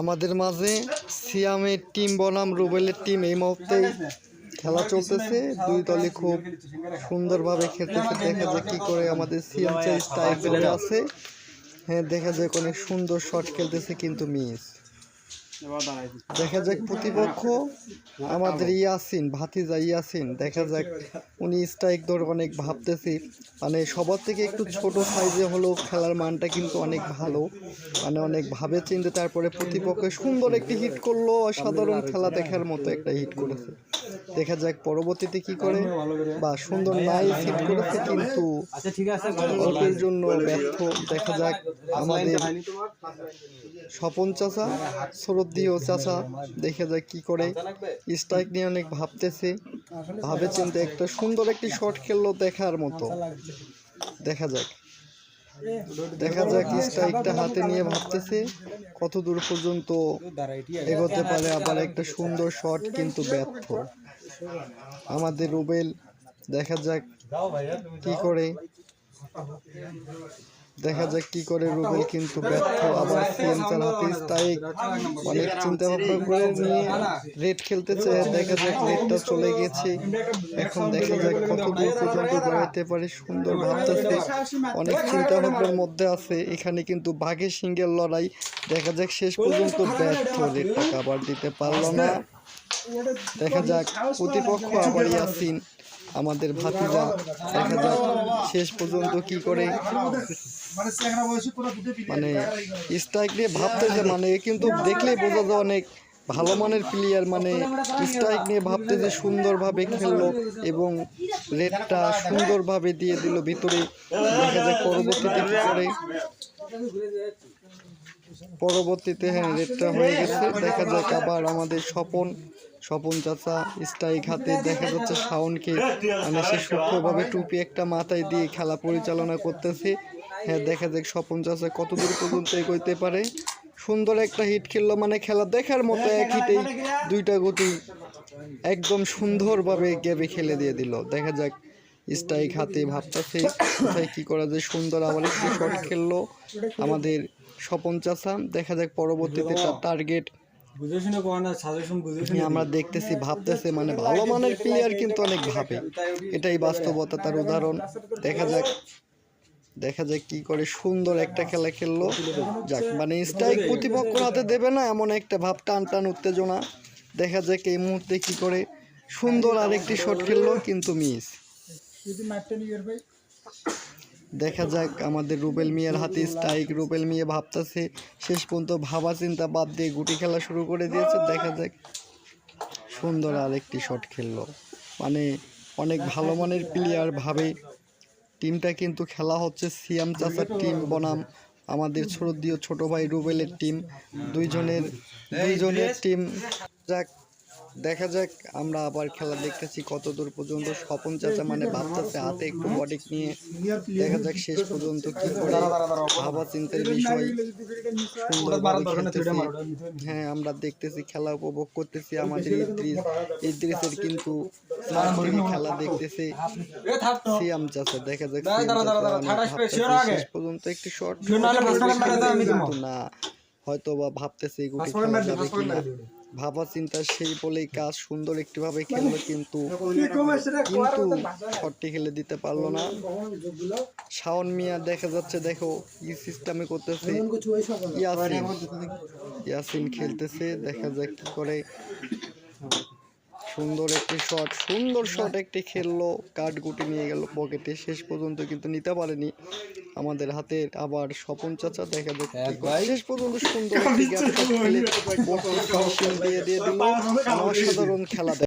আমাদের মাঝে সিয়ামের টিম বনাম, রুবেলের টিম এই মুহূর্তে খেলা চলতেছে। দুই দলে খুব সুন্দরভাবে খেলতে খেলতেছে দেখা যায় কি করে আমাদের সিয়াম চাই স্ট্রাইক আছে। হ্যাঁ দেখা যায় অনেক সুন্দর শট খেলতেছে কিন্তু মিস। দেখা যাক প্রতিপক্ষ, আমাদের ইয়াসিন, ভাতিজা ইয়াসিন, দেখা যাক। উনি স্ট্রাইক ধরে অনেক ভাবতেছি। মানে সবার থেকে একটু ছোট সাইজে হলেও খেলার মানটা কিন্তু অনেক ভালো। মানে অনেক ভাবে চিনতে, তারপরে প্রতিপক্ষ সুন্দর একটি হিট করল। অসাধারণ খেলা দেখার মতো একটা হিট করেছে। দেখা যাক পরবর্তীতে কি করে। বা সুন্দর নাইস হিট করেছে কিন্তু আচ্ছা ঠিক আছে অল্পের জন্য ব্যর্থ। দেখা যাক আমাদের স্বপন চাচা শরদ্দিও চাচা দেখা যাক কি করে। স্ট্রাইক নিয়ে অনেক ভাবতেছে। ভাবে চিন্তে একটা সুন্দর একটি শট খেললো দেখার মতো। দেখা যাক। দেখা যাক স্ট্রাইকটা হাতে নিয়ে ভাবতেছে। কত দূর পর্যন্ত এগোতে পারে আবার একটা সুন্দর শট কিন্তু ব্যর্থ। আমাদের রুবেল, দেখা যাক কি করে। দেখা যাক কি করে রুবেল কিন্তু ব্যর্থ। আবার সিএম চালাতে স্ট্রাইক অনেক চিন্তা ভাবনা করে নিয়ে রেড খেলতেছে। দেখা যাক রেডটা চলে গেছে। এখন দেখা যাক কত দূর পর্যন্ত গড়াইতে পারে। সুন্দর ভাবতেছে। অনেক চিন্তা ভাবনার মধ্যে আছে। এখানে কিন্তু বাঘের সিংহের লড়াই। দেখা যাক শেষ পর্যন্ত ব্যর্থ। রেডটা কাবার দিতে পারল না। দেখা যাক, প্রতিপক্ষ আবার ইয়াসিন, আমাদের ভাতিজা। দেখা যাক, শেষ পর্যন্ত কি করে। মানে স্ট্রাইক নিয়ে ভাবতেছে মানে কিন্তু দেখলেই বোঝা যায় অনেক ভালো মানের প্লেয়ার মানে স্ট্রাইক নিয়ে ভাবতে যে সুন্দরভাবে খেললো এবং রেটটা সুন্দরভাবে দিয়ে দিল ভিতরে। দেখা যাক, পরবর্তীতে কি করে। পরবর্তীতে হ্যাঁ রেটটা হয়ে গেছে। দেখা যাক আবার আমাদের স্বপন স্বপন চাচা স্ট্রাইক হাতে দেখা যাচ্ছে শাওনকে মানে সে সূক্ষ্মভাবে টুপি একটা মাথায় দিয়ে খেলা পরিচালনা করতেছে। হ্যাঁ দেখা যাক স্বপন চাচা কত দূর পর্যন্ত এগোইতে পারে। সুন্দর একটা হিট খেললো মানে খেলা দেখার মতো এক হিটেই দুইটা গতি একদম সুন্দরভাবে গ্যাবে খেলে দিয়ে দিল। দেখা যাক স্ট্রাইক হাতে ভাবতেছে কোথায় কি করা যায় সুন্দর আবার একটু শট খেললো। আমাদের স্বপন চাচা দেখা যাক পরবর্তীতে তার টার্গেট আমরা দেখতেছি ভাবতেছে মানে ভালো মানের প্লেয়ার কিন্তু অনেক ভাবে। এটাই বাস্তবতা তার উদাহরণ। দেখা যাক দেখা যাক কি করে সুন্দর একটা খেলা খেললো। যাক মানে স্ট্রাইক প্রতিপক্ষ হাতে দেবে না এমন একটা ভাব টান টান উত্তেজনা। দেখা যাক এই মুহূর্তে কি করে সুন্দর আরেকটি শট খেললো কিন্তু মিস দেখা যাক, আমাদের রুবেল মিয়ার হাতে স্ট্রাইক রুবেল মিয়া ভাবতেছে, শেষ পর্যন্ত ভাবা চিন্তা বাদ দিয়ে গুটি খেলা শুরু করে দিয়েছে। দেখা যাক, সুন্দর আরেকটি শট খেললো। মানে অনেক ভালো মানের প্লেয়ার ভাবে টিমটা কিন্তু খেলা হচ্ছে সিয়াম চাচার টিম বনাম, আমাদের ছোটদিও ছোট ভাই রুবেলের টিম দুইজনের দুইজনের টিম যাক দেখা যাক আমরা আবার খেলা দেখতেছি কত দূর পর্যন্ত স্বপন চাচা মানে ভাবতেছে হাতে একটু বডি নিয়ে দেখা যাক শেষ পর্যন্ত কি করে ভাবা চিন্তার বিষয়। হ্যাঁ আমরা দেখতেছি খেলা উপভোগ করতেছি আমাদের ইদ্রিস। ইদ্রিসের কিন্তু খেলা দেখতেছে সিয়াম চাচা দেখা যাক ভাবতেছে, শেষ পর্যন্ত একটি কিন্তু না হয়তো বা ভাবতেছে এই গুটি খেলা যাবে কিনা। ভাবা চিন্তা সেই বলেই কাজ সুন্দর একটিভাবে খেললো কিন্তু কিন্তু শটটি খেলে দিতে পারল না। শাওন মিয়া দেখা যাচ্ছে দেখো ই সিস্টেমে করতেছে। ইয়াসিন। ইয়াসিন খেলতেছে দেখা যাক কি করে। সুন্দর একটি শট সুন্দর শট একটি খেললো। কাঠ গুটি নিয়ে গেল পকেটে শেষ পর্যন্ত কিন্তু নিতে পারেনি। আমাদের হাতে আবার স্বপন চাচা দেখা যাক কি শেষ পর্যন্ত সুন্দর দিয়ে দিয়ে দিল। অসাধারণ খেলা